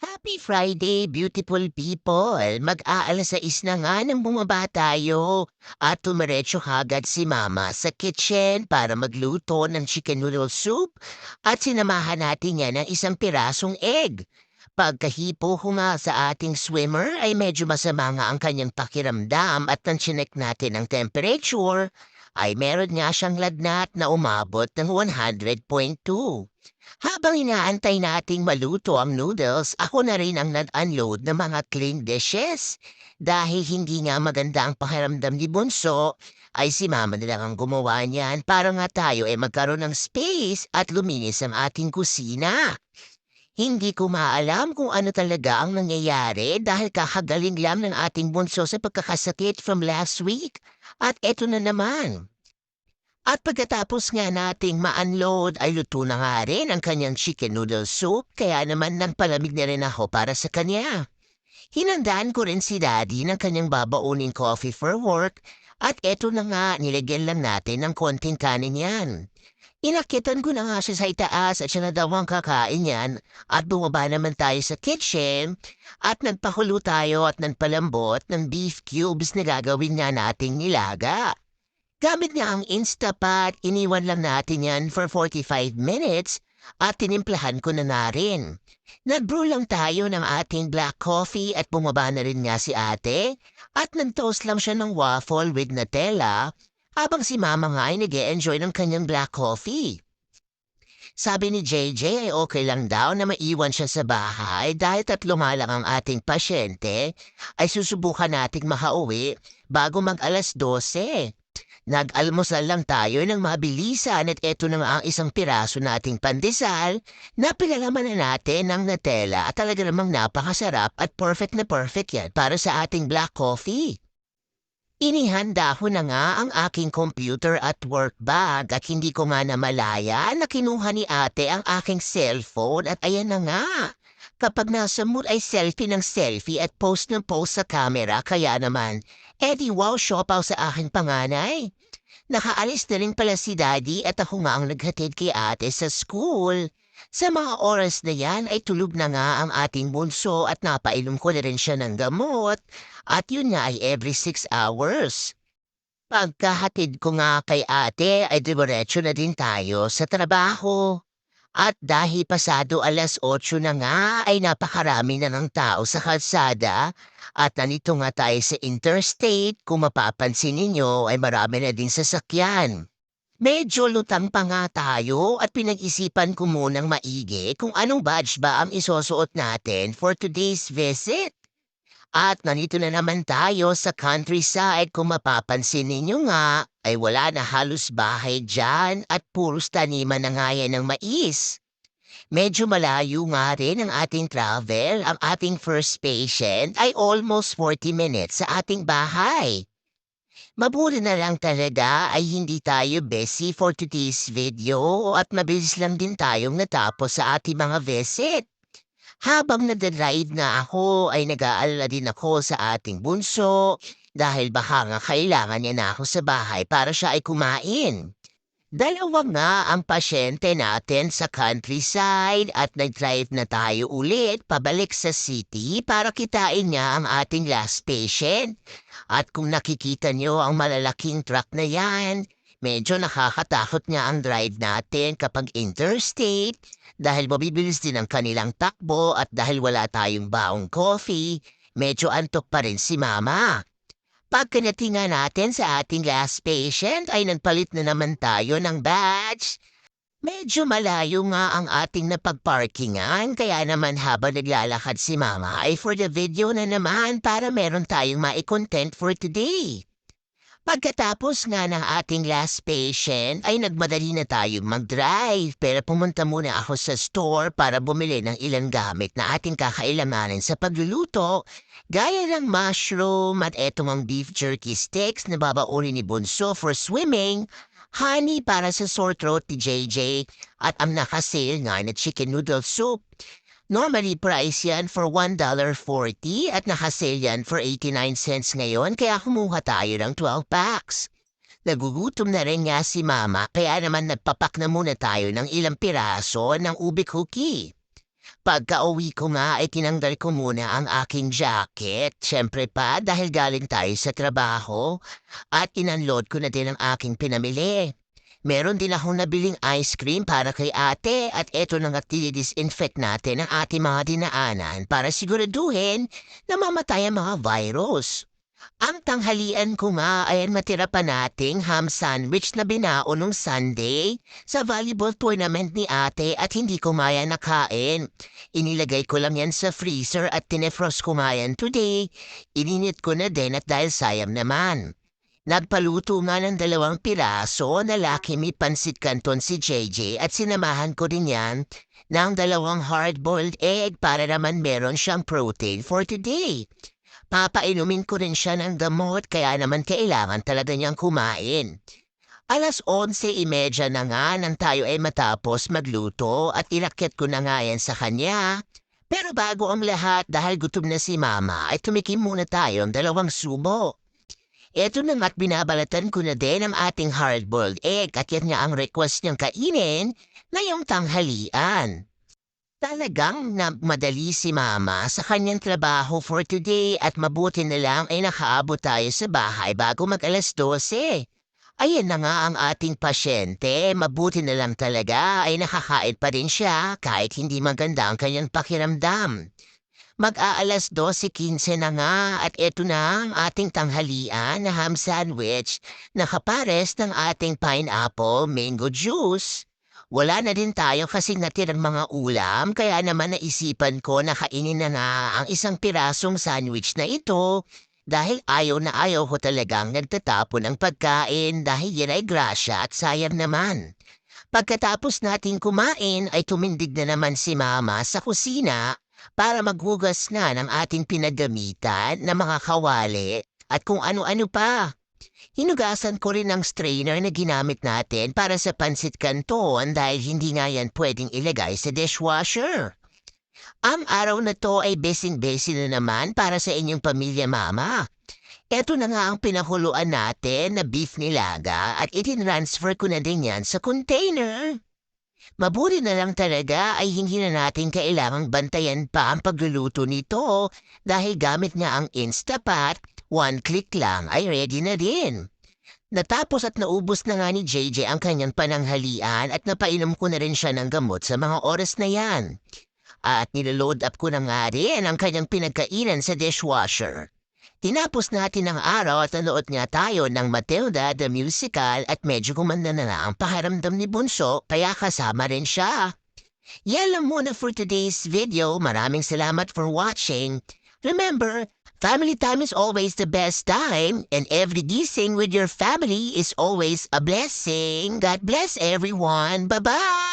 Happy Friday, beautiful people! Mag-aalas sais na nga nang bumaba tayo at tumiretso kagad si Mama sa kitchen para magluto ng chicken noodle soup at sinamahan natin yan ng isang pirasong egg. Pagkahipo ko nga sa ating swimmer ay medyo masama nga ang kanyang pakiramdam at nang chinek natin ang temperature ay meron nga siyang lagnat na umabot ng 100.2. Habang inaantay nating maluto ang noodles, ako na rin ang nag-unload ng mga clean dishes. Dahil hindi nga maganda ang pakiramdam ni Bunso, ay si Mama na lang ang gumawa niyan para nga tayo ay magkaroon ng space at luminis ang ating kusina. Hindi ko maalam kung ano talaga ang nangyayari dahil kakagaling lang ng ating bunso sa pagkakasakit from last week. At eto na naman. At pagkatapos nga nating ma-unload ay luto na nga rin ang kanyang chicken noodle soup kaya naman nagpalamig na rin ako para sa kanya. Hinandaan ko rin si Daddy ng kanyang babauning coffee for work at eto na nga nilagyan lang natin ng konting kanin yan. Inakitan ko na nga siya sa itaas at siya na daw ang kakain yan at bumaba naman tayo sa kitchen at nagpakulo tayo at nagpalambot ng beef cubes na gagawin nga nating nilaga. Gamit nga ang Instapat, iniwan lang natin yan for 45 minutes at tinimplahan ko na na rin. Nag-brew lang tayo ng ating black coffee at bumaba na rin nga si ate at nag-toast lang siya ng waffle with Nutella habang si mama nga ay nag enjoy ng kanyang black coffee. Sabi ni JJ ay okay lang daw na maiwan siya sa bahay dahil tatlo nga lang ang ating pasyente ay susubukan nating makauwi bago mag alas 12. Nag-almusal lang tayo ng mabilisan at eto na ang isang piraso nating pandesal na pinalaman na natin ng Nutella at talaga namang napakasarap at perfect na perfect yan para sa ating black coffee. Inihanda ko na nga ang aking computer at work bag at hindi ko nga namalaya na kinuha ni ate ang aking cellphone at ayan na nga. Kapag nasa mood ay selfie ng selfie at post ng post sa camera kaya naman, edi wow siopaw sa aking panganay. Nakaalis na rin pala si daddy at ako nga ang naghatid kay ate sa school. Sa mga oras na yan ay tulog na nga ang ating bunso at napainom ko na rin siya ng gamot at yun nga ay every six hours. Pagkahatid ko nga kay ate ay diretso na din tayo sa trabaho. At dahil pasado alas 8 na nga ay napakarami na ng tao sa kalsada at nandito nga tayo sa interstate kung mapapansin ninyo ay marami na din sasakyan. Medyo lutang pa nga tayo at pinag-isipan ko munang maigi kung anong badge ba ang isusuot natin for today's visit. At nandito na naman tayo sa countryside kung mapapansin ninyo nga ay wala na halos bahay dyan at puros taniman na nga yan ng mais. Medyo malayo nga rin ang ating travel. Ang ating first patient ay almost 40 minutes sa ating bahay. Mabuti na lang talaga ay hindi tayo busy for today's video at mabilis lang din tayong natapos sa ating mga visit. Habang nadadrive na ako ay nag-aalala din ako sa ating bunso dahil baka nga kailangan niya na ako sa bahay para siya ay kumain. Dalawa nga ang pasyente natin sa countryside at nag-drive na tayo ulit pabalik sa city para kitain niya ang ating last patient. At kung nakikita niyo ang malalaking truck na yan, medyo nakakatakot nga ang drive natin kapag interstate dahil mabibilis din ang kanilang takbo at dahil wala tayong baong coffee, medyo antok pa rin si Mama. Pagkanatinga natin sa ating last patient ay nagpalit na naman tayo ng badge. Medyo malayo nga ang ating napagparkingan kaya naman habang naglalakad si Mama ay for the video na naman para meron tayong mai-content for today. Pagkatapos nga ng ating last patient ay nagmadali na tayong mag-drive pero pumunta muna ako sa store para bumili ng ilang gamit na ating kakailamanin sa pagluluto gaya ng mushroom at etong ang beef jerky sticks na babaunin ni Bunso for swimming, honey para sa sore throat ni JJ at ang nakasale nga na chicken noodle soup. Normally price yan for $1.40 at nakasale yan for 89 cents ngayon kaya kumuha tayo ng 12 packs. Nagugutom na rin nga si mama kaya naman nagpapak na muna tayo ng ilang piraso ng ube cookie. Pagka-uwi ko nga ay tinanggal ko muna ang aking jacket. Siyempre pa dahil galing tayo sa trabaho at inunload ko na din ang aking pinamili. Meron din akong nabiling ice cream para kay ate at eto na nga disinfect natin ang ating mga dinaanan para siguraduhin na mamatay ang mga virus. Ang tanghalian ko nga ay matira pa nating ham sandwich na binao nung Sunday sa volleyball tournament ni ate at hindi ko maya nakain. Inilagay ko lang yan sa freezer at tinefrost ko nga yan today. Ininit ko na din at dahil sayang naman. Nagpaluto nga ng dalawang piraso na laki may pansit kanton si JJ at sinamahan ko din yan ng dalawang hard-boiled egg para naman meron siyang protein for today. Papainumin ko rin siya ng gamot kaya naman kailangan talaga niyang kumain. Alas 11.30 na nga nang tayo ay matapos magluto at inakyat ko na nga yan sa kanya. Pero bago ang lahat dahil gutom na si mama ay tumikim muna tayo ng dalawang subo. Eto na nga't binabalatan ko na din ang ating hard-boiled egg at yan nga ang request niyang kainin ngayong tanghalian. Talagang na madali si mama sa kanyang trabaho for today at mabuti na lang ay nakaabot tayo sa bahay bago mag alas 12. Ayan na nga ang ating pasyente, mabuti na lang talaga ay nakakain pa rin siya kahit hindi maganda ang kanyang pakiramdam. Mag-aalas 12.15 na nga at eto na ang ating tanghalian na ham sandwich na kapares ng ating pineapple mango juice. Wala na din tayo kasi natirang mga ulam kaya naman naisipan ko na kainin na nga ang isang pirasong sandwich na ito dahil ayaw na ayaw ko talagang nagtatapon ng pagkain dahil yan ay grasya at sayang naman. Pagkatapos natin kumain ay tumindig na naman si mama sa kusina para maghugas na ng ating pinagamitan na mga kawali at kung ano-ano pa. Hinugasan ko rin ang strainer na ginamit natin para sa pansit kanton dahil hindi nga yan pwedeng ilagay sa dishwasher. Ang araw na to ay besing-besi na naman para sa inyong pamilya mama. Ito na nga ang pinakuluan natin na beef nilaga at itinransfer ko na din yan sa container. Mabuti na lang talaga ay hindi na natin kailangang bantayan pa ang pagluluto nito dahil gamit nga ang Instapat One click lang ay ready na din. Natapos at naubos na nga ni JJ ang kanyang pananghalian at napainom ko na rin siya ng gamot sa mga oras na yan. At niloload up ko na nga rin ang kanyang pinagkainan sa dishwasher. Tinapos natin ang araw at nanood nga tayo ng Matilda the Musical at medyo kumanda na na ang paharamdam ni Bunso kaya kasama rin siya. Yan lang muna for today's video. Maraming salamat for watching. Remember, family time is always the best time, and every gising with your family is always a blessing. God bless everyone. Bye-bye!